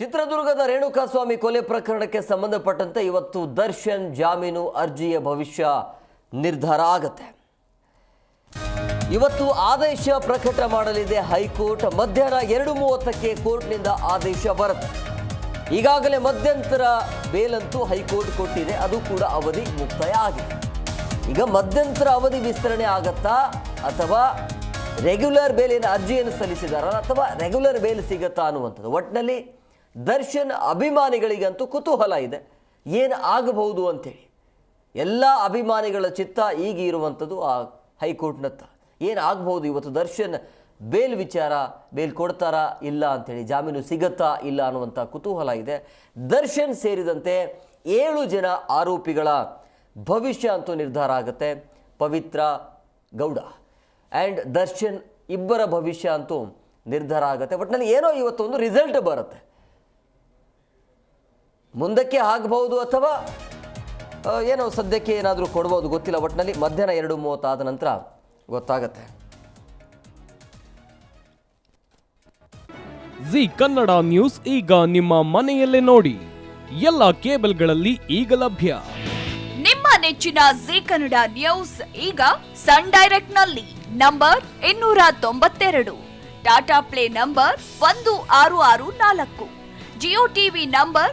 ಚಿತ್ರದುರ್ಗದ ರೇಣುಕಾಸ್ವಾಮಿ ಕೊಲೆ ಪ್ರಕರಣಕ್ಕೆ ಸಂಬಂಧಪಟ್ಟಂತೆ ಇವತ್ತು ದರ್ಶನ್ ಜಾಮೀನು ಅರ್ಜಿಯ ಭವಿಷ್ಯ ನಿರ್ಧಾರ ಆಗತ್ತೆ. ಇವತ್ತು ಆದೇಶ ಪ್ರಕಟ ಮಾಡಲಿದೆ ಹೈಕೋರ್ಟ್. ಮಧ್ಯಾಹ್ನ ಎರಡು ಮೂವತ್ತಕ್ಕೆ ಕೋರ್ಟ್ನಿಂದ ಆದೇಶ ಬರುತ್ತೆ. ಈಗಾಗಲೇ ಮಧ್ಯಂತರ ಬೇಲಂತೂ ಹೈಕೋರ್ಟ್ ಕೊಟ್ಟಿದೆ. ಅದು ಕೂಡ ಅವಧಿ ಮುಕ್ತಾಯ ಆಗಿದೆ. ಈಗ ಮಧ್ಯಂತರ ಅವಧಿ ವಿಸ್ತರಣೆ ಆಗತ್ತಾ? ಅಥವಾ ರೆಗ್ಯುಲರ್ ಬೇಲಿನ ಅರ್ಜಿಯನ್ನು ಸಲ್ಲಿಸಿದಾರ ಅಥವಾ ರೆಗ್ಯುಲರ್ ಬೇಲ್ ಸಿಗತ್ತಾ ಅನ್ನುವಂಥದ್ದು. ಒಟ್ಟಿನಲ್ಲಿ ದರ್ಶನ್ ಅಭಿಮಾನಿಗಳಿಗಂತೂ ಕುತೂಹಲ ಇದೆ. ಏನು ಆಗಬಹುದು ಅಂತೇಳಿ. ಎಲ್ಲ ಅಭಿಮಾನಿಗಳ ಚಿತ್ತ ಈಗ ಇರುವಂಥದ್ದು ಆ ಹೈಕೋರ್ಟ್ನತ್ತ. ಏನು ಆಗ್ಬೋದು ಇವತ್ತು ದರ್ಶನ್ ಬೇಲ್ ವಿಚಾರ, ಬೇಲ್ ಕೊಡ್ತಾರಾ ಇಲ್ಲ ಅಂಥೇಳಿ ಜಾಮೀನು ಸಿಗತ್ತಾ ಇಲ್ಲ ಅನ್ನುವಂಥ ಕುತೂಹಲ ಇದೆ. ದರ್ಶನ್ ಸೇರಿದಂತೆ ಏಳು ಜನ ಆರೋಪಿಗಳ ಭವಿಷ್ಯ ಅಂತೂ ನಿರ್ಧಾರ ಆಗುತ್ತೆ. ಪವಿತ್ರ ಗೌಡ ಆ್ಯಂಡ್ ದರ್ಶನ್ ಇಬ್ಬರ ಭವಿಷ್ಯ ಅಂತೂ ನಿರ್ಧಾರ ಆಗುತ್ತೆ. ಒಟ್ಟಿನಲ್ಲಿ ಏನೋ ಇವತ್ತೊಂದು ರಿಸಲ್ಟ್ ಬರುತ್ತೆ. ಮುಂದಕ್ಕೆ ಆಗಬಹುದು ಅಥವಾ ಏನೋ ಸದ್ಯಕ್ಕೆ ಏನಾದರೂ ಕೊಡ್ಬೋದು ಗೊತ್ತಿಲ್ಲ ಒಟ್ಟಿನಲ್ಲಿ ಮಧ್ಯಾಹ್ನ ಎರಡು ಮೂವತ್ತಾದ ನಂತರ ಗೊತ್ತಾಗತ್ತೆ. ಜಿ ಕನ್ನಡ ನ್ಯೂಸ್ ಈಗ ನಿಮ್ಮ ಮನೆಯಲ್ಲೇ ನೋಡಿ. ಎಲ್ಲ ಕೇಬಲ್ಗಳಲ್ಲಿ ಈಗ ಲಭ್ಯ. ನಿಮ್ಮ ನೆಚ್ಚಿನ ಜಿ ಕನ್ನಡ ನ್ಯೂಸ್ ಈಗ ಸನ್ ಡೈರೆಕ್ಟ್ನಲ್ಲಿ ನಂಬರ್ ಇನ್ನೂರ ತೊಂಬತ್ತೆರಡು ಟಾಟಾ ಪ್ಲೇ ನಂಬರ್ ಒಂದು ಆರು ಆರು ನಾಲ್ಕು ಜಿಯೋ ಟಿವಿ ನಂಬರ್